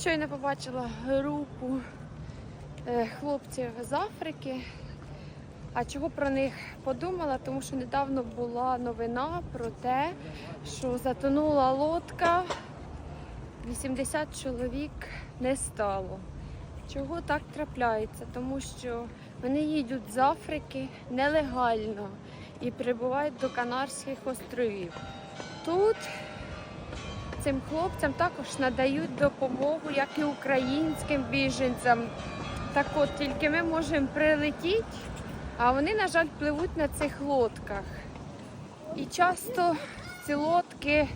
Щойно побачила групу е, хлопців з Африки. А чого про них подумала? Тому що недавно була новина про те, що затонула лодка, 80 чоловік не стало. Чого так трапляється? Тому що вони їдуть з Африки нелегально і прибувають до Канарських островів. Тут цим хлопцям також надають допомогу, як і українським біженцям. Так от тільки ми можемо прилетіти, а вони, на жаль, пливуть на цих лодках. І часто ці лодки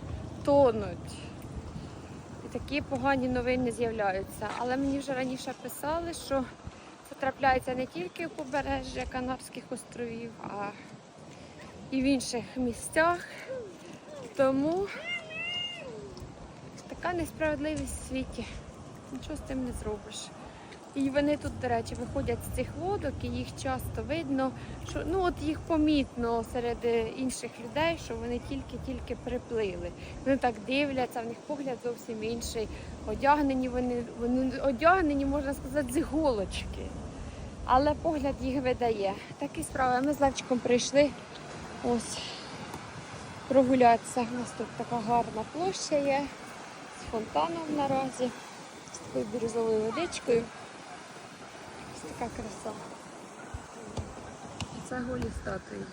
тонуть. І такі погані новини з'являються. Але мені вже раніше писали, що це трапляється не тільки у побережжя Канарських островів, а і в інших місцях. Тому така несправедливість в світі. Нічого з тим не зробиш. І вони тут, до речі, виходять з цих лодок, і їх часто видно, що ну от їх помітно серед е, інших людей, що вони тільки-тільки приплили. Вони так дивляться, в них погляд зовсім інший. Одягнені вони, вони одягнені, можна сказати, з іголочки. Але погляд їх видає. Такі справи. Ми з Левчиком прийшли ось прогулятися. У нас тут така гарна площа є з фонтаном наразі, з такою бірюзовою водичкою. Ось така краса. Це голі статуї.